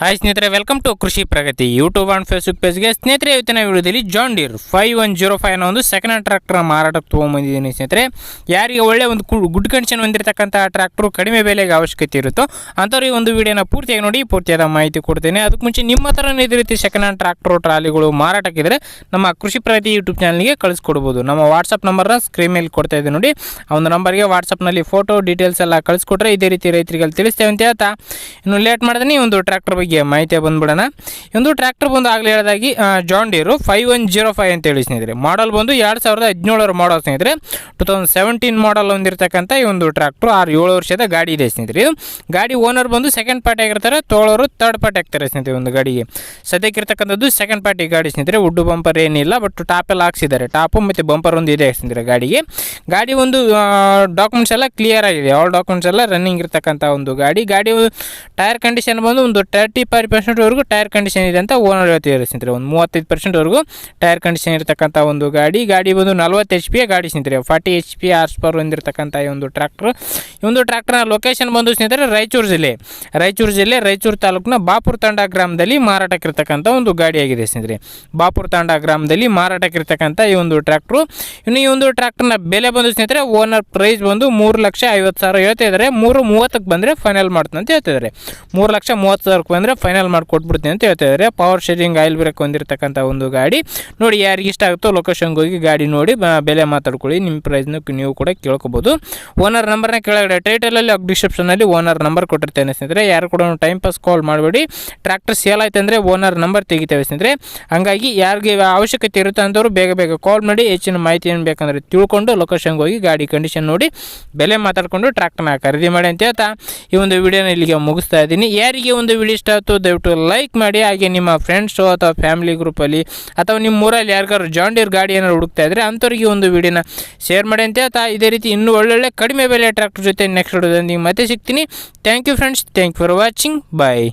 Hi ಸ್ನೇಹಿತರೆ welcome to Krishi Pragati YouTube and Facebook ಪೇಜ್ಗೆ ಸ್ನೇಹಿತರೆ, ಇವತ್ತಿನ ವಿಡಿಯೋದಲ್ಲಿ John Deere five one zero five ಅನ್ನೋ ಒಂದು ಸೆಕೆಂಡ್ ಹ್ಯಾಂಡ್ ಟ್ರ್ಯಾಕ್ಟರ್ ಮಾರಾಟಕ್ಕೆ ತೊಗೊಂಬಂದಿದ್ದೀನಿ ಸ್ನೇಹಿತರೆ. ಯಾರಿಗೆ ಒಳ್ಳೆ ಒಂದು ಗುಡ್ ಕಂಡೀಷನ್ ಹೊಂದಿರತಕ್ಕಂಥ ಟ್ರ್ಯಾಕ್ಟ್ರು ಕಡಿಮೆ ಬೆಲೆಗೆ ಅವಶ್ಯಕತೆ ಇರುತ್ತೋ ಅಂಥವ್ರಿಗೆ ಒಂದು ವಿಡಿಯೋನ ಪೂರ್ತಿಯಾಗಿ ನೋಡಿ, ಪೂರ್ತಿಯಾದ ಮಾಹಿತಿ ಕೊಡ್ತೇನೆ. ಅದಕ್ಕೆ ಮುಂಚೆ ನಿಮ್ಮ ಥರನೇ ಇದೇ ರೀತಿ ಸೆಕೆಂಡ್ ಹ್ಯಾಂಡ್ ಟ್ರ್ಯಾಕ್ಟ್ರು ಟ್ರಾಲಿಗಳು ಮಾರಾಟಕ್ಕಿದ್ರೆ ನಮ್ಮ ಕೃಷಿ ಪ್ರಗತಿ ಯೂಟ್ಯೂಬ್ ಚಾನಲ್ಗೆ ಕಳಿಸ್ಕೊಡ್ಬೋದು. ನಮ್ಮ ವಾಟ್ಸಪ್ ನಂಬರ್ನ ಸ್ಕ್ರೀನ್ ಮೇಲೆ ಕೊಡ್ತಾ ಇದ್ದೀನಿ ನೋಡಿ. ಆ ಒಂದು ನಂಬರ್ಗೆ ವಾಟ್ಸಪ್ನಲ್ಲಿ ಫೋಟೋ ಡೀಟೇಲ್ಸ್ ಎಲ್ಲ ಕಳಿಸ್ಕೊಟ್ರೆ ಇದೇ ರೀತಿ ರೈತರಿಗೆ ತಿಳಿಸ್ತೇವೆ ಅಂತ ಹೇಳ್ತಾ. ಇನ್ನು ಲೇಟ್ ಮಾಡಿದ್ರೆ ಒಂದು ಟ್ರ್ಯಾಕ್ಟರ್ ಮಾಹಿತಿ ಬಂದ್ಬಿಡೋಣ. ಒಂದು ಟ್ರ್ಯಾಕ್ಟರ್ ಬಂದು ಆಗಲೇ ಹೇಳಿದಾಗಿ John Deere five one zero five ಅಂತ ಹೇಳಿ ಸ್ನೇಹಿತರೆ. ಮಾಡಲ್ ಬಂದು ಎರಡು ಸಾವಿರದ ಹದಿನೇಳರ ಮಾಡಲ್ ಸ್ನೇಹಿತರೆ. ಟು ತೌಸಂಡ್ ಸೆವೆಂಟೀನ್ ಮಾಡಲ್ ಹೊಂದಿರತಕ್ಕಂಥ ಈ ಒಂದು ಟ್ರ್ಯಾಕ್ಟ್ರು ಆರು ಏಳು ವರ್ಷದ ಗಾಡಿ ಇದೆ ಸ್ನೇಹಿತರೆ. ಇದು ಗಾಡಿ ಓನರ್ ಬಂದು ಸೆಕೆಂಡ್ ಪಾರ್ಟಿ ಆಗಿರ್ತಾರೆ, ತೋಳೋರು ತರ್ಡ್ ಪಾರ್ಟಿ ಆಗ್ತಾರೆ ಸ್ನೇಹಿತರೆ ಒಂದು ಗಾಡಿಗೆ. ಸದ್ಯಕ್ಕೆ ಇರ್ತಕ್ಕಂಥದ್ದು ಸೆಕೆಂಡ್ ಪಾರ್ಟಿ ಗಾಡಿ ಸ್ನೇಹಿತರೆ. ಉಡ್ಡು ಬಂಪರ್ ಏನಿಲ್ಲ ಬಟ್ ಟಾಪ್ ಎಲ್ಲ ಹಾಕ್ಸಿದ್ದಾರೆ. ಟಾಪು ಮತ್ತು ಬಂಪರ್ ಒಂದು ಇದೆ ಸ್ನೇಹಿತರೆ ಗಾಡಿಗೆ. ಗಾಡಿ ಒಂದು ಡಾಕ್ಯುಮೆಂಟ್ಸ್ ಎಲ್ಲ ಕ್ಲಿಯರ್ ಆಗಿದೆ. ಆಲ್ ಡಾಕ್ಯುಮೆಂಟ್ಸ್ ಎಲ್ಲ ರನ್ನಿಂಗ್ ಇರ್ತಕ್ಕಂಥ ಒಂದು ಗಾಡಿ. ಗಾಡಿ ಟೈರ್ ಕಂಡೀಷನ್ ಬಂದು ಒಂದು ತರ್ಟಿ ಫೈವ್ ಪರ್ಸೆಂಟ್ವರೆಗೂ ಟೈರ್ ಕಂಡೀಷನ್ ಇದೆ ಅಂತ ಓನರ್ ಹೇಳ್ತಿದ್ದಾರೆ ಸ್ನೇಹಿತರೆ ಒಂದು ಮೂವತ್ತೈದು ಪರ್ಸೆಂಟ್ವರೆಗೂ ಟೈರ್ ಕಂಡೀಷನ್ ಇರತಕ್ಕಂಥ ಒಂದು ಗಾಡಿ. ಗಾಡಿ ಬಂದು ನಲ್ವತ್ತು ಎಚ್ ಪಿ ಗಾಡಿ ಸ್ನೇಹಿತರೆ. Forty H P hours per ಹೊಂದಿರತಕ್ಕಂಥ ಈ ಒಂದು ಟ್ರ್ಯಾಕ್ಟ್ರ್ ಈ ಒಂದು ಟ್ರ್ಯಾಕ್ಟರ್ನ ಲೊಕೇಶನ್ ಬಂದು ಸ್ನೇಹಿತರೆ ರಾಯಚೂರು ಜಿಲ್ಲೆ. ರಾಯಚೂರು ಜಿಲ್ಲೆ, ರಾಯಚೂರು ತಾಲೂಕಿನ ಬಾಪುರ್ ತಾಂಡ ಗ್ರಾಮದಲ್ಲಿ ಮಾರಾಟಕ್ಕಿರ್ತಕ್ಕಂಥ ಒಂದು ಗಾಡಿಯಾಗಿದೆ ಸ್ನೇಹಿತರೆ. ಬಾಪುರ್ ತಾಂಡ ಗ್ರಾಮದಲ್ಲಿ ಮಾರಾಟಕ್ಕಿರ್ತಕ್ಕಂಥ ಈ ಒಂದು ಟ್ರ್ಯಾಕ್ಟ್ರು ಇನ್ನು ಈ ಒಂದು ಟ್ರ್ಯಾಕ್ಟರ್ನ ಬೆಲೆ ಬಂದು ಸ್ನೇಹಿತರೆ ಓನರ್ ಪ್ರೈಸ್ ಬಂದು ಮೂರು ಲಕ್ಷ ಐವತ್ತು ಸಾವಿರ ಹೇಳ್ತಾ ಇದ್ದಾರೆ. ಮೂರು ಮೂವತ್ತಕ್ಕೆ ಬಂದರೆ ಫೈನಲ್ ಮಾಡ್ತಾನಂತ ಅಂತ ಹೇಳ್ತಿದ್ದಾರೆ ಮೂರು ಲಕ್ಷ ಮೂವತ್ತು ಸಾವಿರಕ್ಕೆ ಬಂದರೆ ಫೈನಲ್ ಮಾಡಿ ಕೊಟ್ಬಿಡ್ತೀನಿ ಅಂತ ಹೇಳ್ತಾ ಇದ್ದಾರೆ ಪವರ್ ಶೇರಿಂಗ್ ಆಯಿಲ್ ಬ್ರೇಕ್ ಹೊಂದಿರತಕ್ಕಂಥ ಒಂದು ಗಾಡಿ. ನೋಡಿ, ಯಾರಿಗೆ ಇಷ್ಟ ಆಗುತ್ತೋ ಲೊಕೇಶನ್ಗೆ ಹೋಗಿ ಗಾಡಿ ನೋಡಿ ಬೆಲೆ ಮಾತಾಡ್ಕೊಳ್ಳಿ. ನಿಮ್ಮ ಪ್ರೈಸ್ನ ನೀವು ಕೂಡ ಕೇಳ್ಕೊಬೋದು. ಓನರ್ ನಂಬರ್ನ ಕೆಳಗಡೆ ಟೈಟಲಲ್ಲಿ ಡಿಸ್ಕ್ರಿಪ್ಷನಲ್ಲಿ ಓನರ್ ನಂಬರ್ ಕೊಟ್ಟಿರ್ತೇನೆ ಸ್ನೇಹಿತರೆ. ಯಾರು ಕೂಡ ಟೈಮ್ ಪಾಸ್ ಕಾಲ್ ಮಾಡಬೇಡಿ. ಟ್ರ್ಯಾಕ್ಟರ್ ಸೇಲ್ ಆಯ್ತು ಅಂದರೆ ಓನರ್ ನಂಬರ್ ತೆಗಿತೇವೆ ಸ್ನೇಹಿತರೆ. ಹಂಗಾಗಿ ಯಾರಿಗೆ ಅವಶ್ಯಕತೆ ಇರುತ್ತೆ ಅಂಥವ್ರು ಬೇಗ ಬೇಗ ಕಾಲ್ ಮಾಡಿ, ಹೆಚ್ಚಿನ ಮಾಹಿತಿ ಏನು ಬೇಕಂದ್ರೆ ತಿಳ್ಕೊಂಡು ಲೊಕೇಶನ್ಗೆ ಹೋಗಿ ಗಾಡಿ ಕಂಡೀಷನ್ ನೋಡಿ, ಬೆಲೆ ಮಾತಾಡಿಕೊಂಡು ಟ್ರ್ಯಾಕ್ಟರ್ನ ಖರೀದಿ ಮಾಡಿ ಅಂತ ಹೇಳ್ತಾ ಈ ಒಂದು ವಿಡಿಯೋನ ಇಲ್ಲಿಗೆ ಮುಗಿಸ್ತಾ ಇದ್ದೀನಿ. ಯಾರಿಗೆ ಒಂದು ವಿಡಿಯೋ ಇಷ್ಟ ಆಯ್ತು ದಯವಿಟ್ಟು ಲೈಕ್ ಮಾಡಿ, ಹಾಗೆ ನಿಮ್ಮ ಫ್ರೆಂಡ್ಸು ಅಥವಾ ಫ್ಯಾಮಿಲಿ ಗ್ರೂಪಲ್ಲಿ ಅಥವಾ ನಿಮ್ಮ ಊರಲ್ಲಿ ಯಾರಿಗಾರು ಜಾಂಡೀರ್ ಗಾಡಿ ಏನಾರು ಹುಡುಕ್ತಾ ಇದ್ದರೆ ಅಂಥವ್ರಿಗೆ ಒಂದು ವಿಡಿಯೋನ ಶೇರ್ ಮಾಡಿ ಅಂತ. ಹೇಳ್ತಾ ಇದೇ ರೀತಿ ಇನ್ನೂ ಒಳ್ಳೊಳ್ಳೆ ಕಡಿಮೆ ಬೆಲೆ ಟ್ರ್ಯಾಕ್ಟರ್ ಜೊತೆ ನೆಕ್ಸ್ಟ್ ವಿಡಿಯೋದೊಂದಿಗೆ ಮತ್ತೆ ಸಿಗ್ತೀನಿ. Thank you friends thank you for watching bye